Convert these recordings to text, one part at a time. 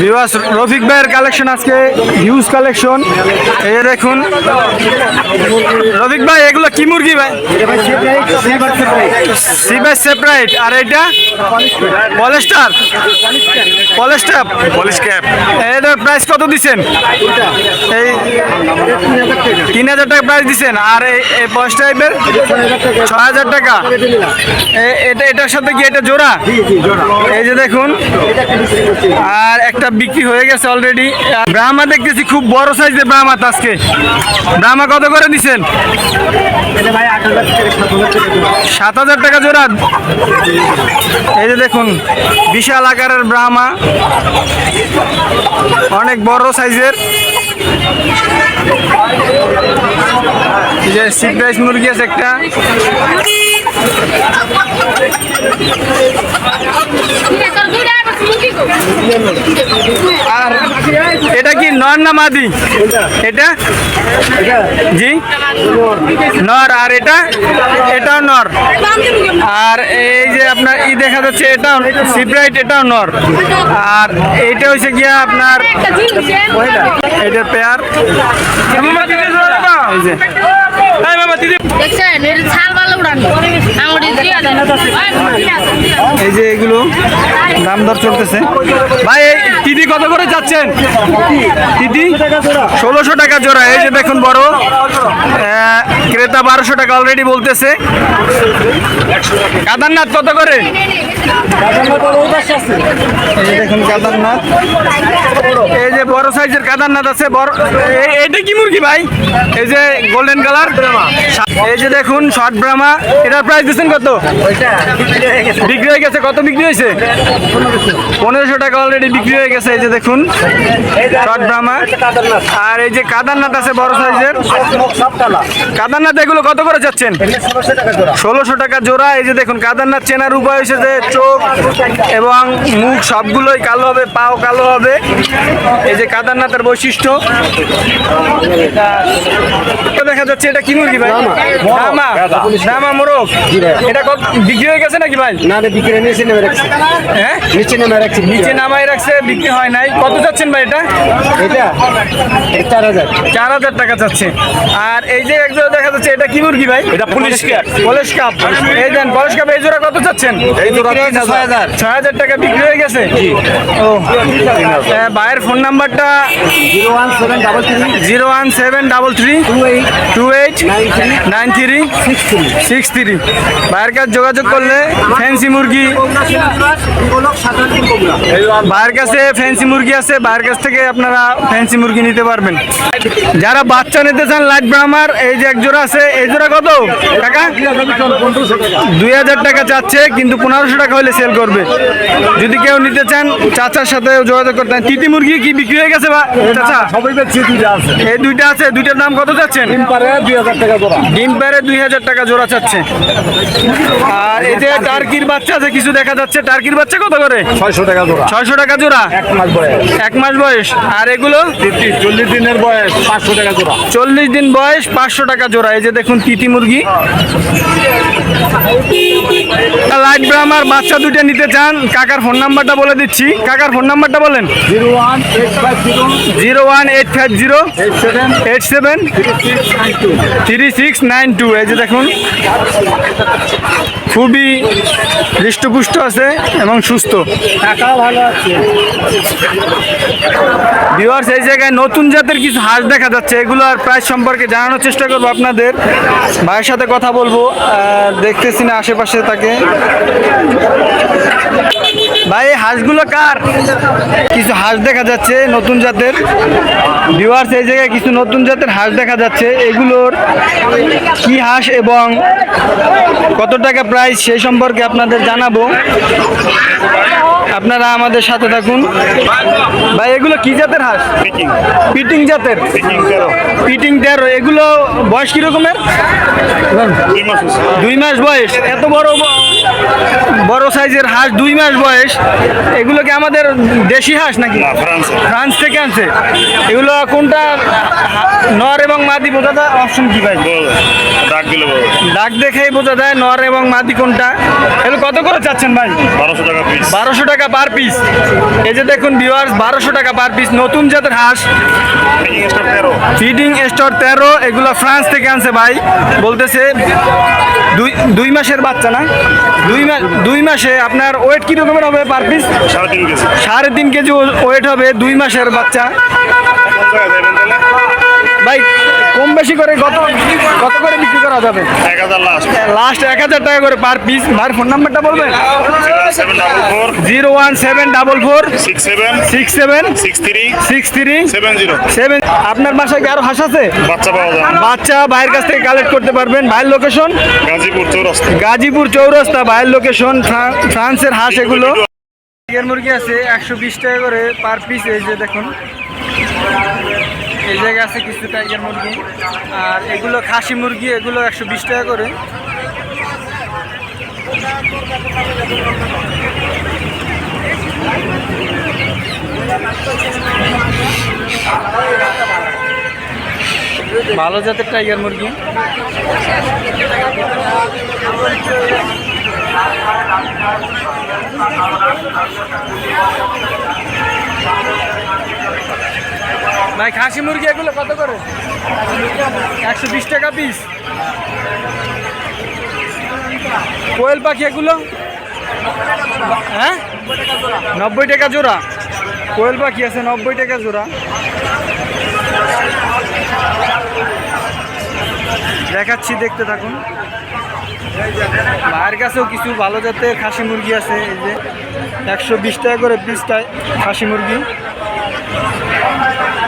Viewers Rafiq ভাইয়ের collection আজকে huge collection এই দেখুন। রফিক ভাই এগুলো কি মুরগি ভাই? সি বাই সেপারেট আর এটা? পলেস্টার পলেস্টার পলিশ ক্যাপ এটার প্রাইস কত দিচ্ছেন? এই তিন হাজার টাকা প্রাইস দিচ্ছেন। আর এই বয়স টাইপের ছ হাজার টাকা। এটা এটার সাথে কি এটা জোড়া? এই যে দেখুন। আর একটা বিক্রি হয়ে গেছে অলরেডি ব্রাহ্মা দেখতেছি খুব বড় সাইজের ব্রাহ্মা আজকে। ব্রাহ্মা কত করে দিচ্ছেন সাত হাজার টাকা জোড়া। এই যে দেখুন বিশাল আকারের ব্রাহ্মা। অনেক বড় সাইজের এই যে সিট রাইস মুরগি আছে একটা। আর এটা কি নর না মাদি? এটা। জি। নর। আর এটা? এটাও নর। আর এই যে আপনার ই দেখা যাচ্ছে এটাও সিপ্রাইট এটাও নর। আর এইটা হচ্ছে গিয়া আপনার এটা পেয়ার। এই যে। এই যে এগুলো, দাম দর চলতেছে। ভাই তিদি কত করে যাচ্ছেন তিদি ষোলোশো টাকা জোড়া, এই যে দেখুন বড়। ক্রেতা বারোশো টাকা অলরেডি বলতেছে। কাদারনাথ কত করে? এই যে বড় সাইজের আছে, বড় কি মুরগি ভাই? এই যে গোল্ডেন কালার এই যে দেখুন শর্ট এটার দিচ্ছেন কত? বিক্রি হয়ে গেছে। কত বিক্রি হয়েছে? পনেরোশো টাকা অলরেডি বিক্রি হয়ে গেছে। এই যে দেখুন শর্ট আর এই যে কাদারনাথ আছে বড় সাইজের। কাদারনাথ এগুলো কত করে যাচ্ছেন? ষোলোশো টাকা জোড়া। এই যে দেখুন, কাদারনাথ চেনার উপায় হয়েছে যে চোখ এবং মুখ সবগুলোই কালো হবে পাও কালো হবে। এই যে কাদারনাথের বৈশিষ্ট্য। এটা দেখা যাচ্ছে এটা কি মুরগি ভাই? দামা। দামা। মোরগ। এটা কত বিক্রি হয়ে গেছে নাকি ভাই? না রে বিক্রি নিচে নেমে রাখছি। হ্যাঁ? নিচে নেমে রাখছি নিচে নামাই রাখছে বিক্রি হয় নাই। কত যাচ্ছেন ভাই এটা? এটা? চার হাজার। চার হাজার টাকা যাচ্ছে আর এই যে এক জোড়া দেখা যাচ্ছে এটা কি মুরগি ভাই? এটা পুলিশ ক্যাপ। পলিশ কাপ এই দেন পলিশ কাপ এই জোড়া কত যাচ্ছেন এই জোড়া ছয় হাজার। ছয় হাজার টাকা বিক্রি হয়ে গেছে? ও। আহ, ভাইয়ের ফোন নাম্বারটা zero one seven double three zero one seven double three two eight two eight nine three six three. Six three. ভাইয়ের কাছে যোগাযোগ করলে ফ্যান্সি মুরগি ভাইয়ের কাছে ফ্যান্সি মুরগি আছে ভাইয়ের কাছ থেকে আপনারা ফ্যান্সি মুরগি নিতে পারবেন। যারা বাচ্চা নিতে চান লাইট ব্রাহ্মার এই যে এক জোড়া আছে এই জোড়া কত? টাকা? দুই হাজার টাকা চাচ্ছে কিন্তু পনেরোশো টাকা হলে সেল করবে। যদি কেউ নিতে চান চাচার সাথে যোগাযোগ করতে তিতি মুরগি কি বিক্রি হয়ে গেছে বা চাচা? সবাই বেচছি দুইটা আছে। এই দুইটা আছে দুইটার দাম কত চাচ্ছেন ডিম পারে দুই হাজার টাকা জোড়া। ডিম প্যারে দুই হাজার টাকা জোড়া চাচ্ছে। আর এই যে টার্কির বাচ্চা আছে কিছু দেখা যাচ্ছে টার্কির বাচ্চা কত করে? ছয়শো টাকা জোড়া। ছয়শো টাকা জোড়া? এক মাস বয়স। এক মাস বয়স। আর এগুলো? চল্লিশ দিনের বয়স পাঁচশো টাকা জোড়া। চল্লিশ দিন বয়স পাঁচশো টাকা জোড়া। এই যে দেখুন তিতি মুরগি। ব্রাহ্মার বাচ্চা দুইটা নিতে চান কাকার ফোন নাম্বারটা বলে দিচ্ছি কাকার ফোন নাম্বারটা বলেন zero one eight five zero eight seven three six nine two এই যে দেখুন খুবই হৃষ্টপুষ্ট আছে এবং সুস্থ ভিউয়ার্স এই জায়গায় নতুন জাতের কিছু হাঁস দেখা যাচ্ছে এগুলো আর প্রাইস সম্পর্কে জানানোর চেষ্টা করব আপনাদের ভাইয়ের সাথে কথা বলব দেখতেছি না আশেপাশে তাকে ভাই এই হাঁসগুলো কার? কিছু হাঁস দেখা যাচ্ছে নতুন জাতের। ভিউয়ার্স এই জায়গায় কিছু নতুন জাতের হাঁস দেখা যাচ্ছে। এগুলোর কি হাঁস এবং কত টাকা প্রাইস সেই সম্পর্কে আপনাদের জানাব। আপনারা আমাদের সাথে থাকুন। ভাই এগুলো কি জাতের হাঁস? পিটিং জাতের। পিটিং তেরো। এগুলো বয়স কি রকমের দুই মাস বয়স। এত বড় বড় সাইজের হাঁস দুই মাস বয়স। এগুলো কি আমাদের দেশি হাঁস নাকি? ফ্রান্স থেকে আনছে। এগুলো কোনটা? নর এবং মাদি বোঝা যায় অপশন কি ভাই? ডাক দিলে ডাক দেখেই বোঝা যায় নর এবং মাদি কোনটা। এগুলো কত করে চাচ্ছেন ভাই? বারোশো টাকা পিস বারোশো টাকা পার পিস এই যে দেখুন ভিউয়ার্স বারোশো টাকা পার পিস নতুন জাতের হাঁস। তেরো। ফিডিং স্টোর তেরো এগুলো ফ্রান্স থেকে আনছে ভাই। বলতেছে দুই দুই মাসের বাচ্চা না? দুই মাস দুই মাসে আপনার ওয়েট কী রকমের হবে পার পিস সাড়ে তিন কেজি। সাড়ে তিন কেজি ওয়েট হবে দুই মাসের বাচ্চা। ভাই কম বেশি করে কত কত করে বিক্রি করা যাবে? এক হাজার লাস্ট লাস্ট এক হাজার টাকা করে পার পিস ভাইয়ের ফোন নাম্বারটা বলবেন? Zero one seven double four six seven six seven six three six three seven zero seven আপনার বাসায় কি আরও হাঁস আছে? বাচ্চা পাওয়া যায়। বাচ্চা ভাইয়ের কাছ থেকে কালেক্ট করতে পারবেন। ভাইয়ের লোকেশন গাজীপুর চৌরাস্তা। গাজীপুর চৌরাস্তা ভাইয়ের লোকেশন ফ্রান্সের হাঁস এগুলো। মুরগি আছে একশো বিশ টাকা করে পার পিস এই যে দেখুন। এই জায়গায় আছে কিছু টাইগার মুরগি। আর এগুলো খাসি মুরগি, এগুলো একশো বিশ টাকা করে। ভালো জাতের টাইগার মুরগি। ভাই, খাসি মুরগি এগুলো কত করে? একশো বিশ টাকা পিস কোয়েল পাখি এগুলো? হ্যাঁ? নব্বই টাকা জোড়া। কোয়েল পাখি আছে, নব্বই টাকা জোড়া। দেখাচ্ছি, দেখতে থাকুন। মায়ের কাছেও কিছু ভালো জাতের খাসি মুরগি আছে, এই যে। একশো বিশ টাকা করে পিসটায় খাসি মুরগি।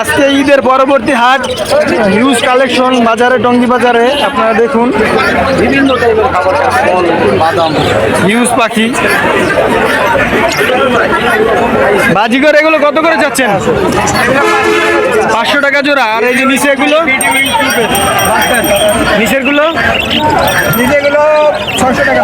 আজকে ঈদের পরবর্তী হাট হিউজ কালেকশন বাজারে টঙ্গি বাজারে আপনারা দেখুন। বিভিন্ন টাইপের খাবার বাদাম। হিউজ পাখি। বাজিগর এগুলো কত করে যাচ্ছেন পাঁচশো টাকা জোড়া। আর এই যে নিচে এগুলো নিচেরগুলো নিচেগুলো ছশো টাকা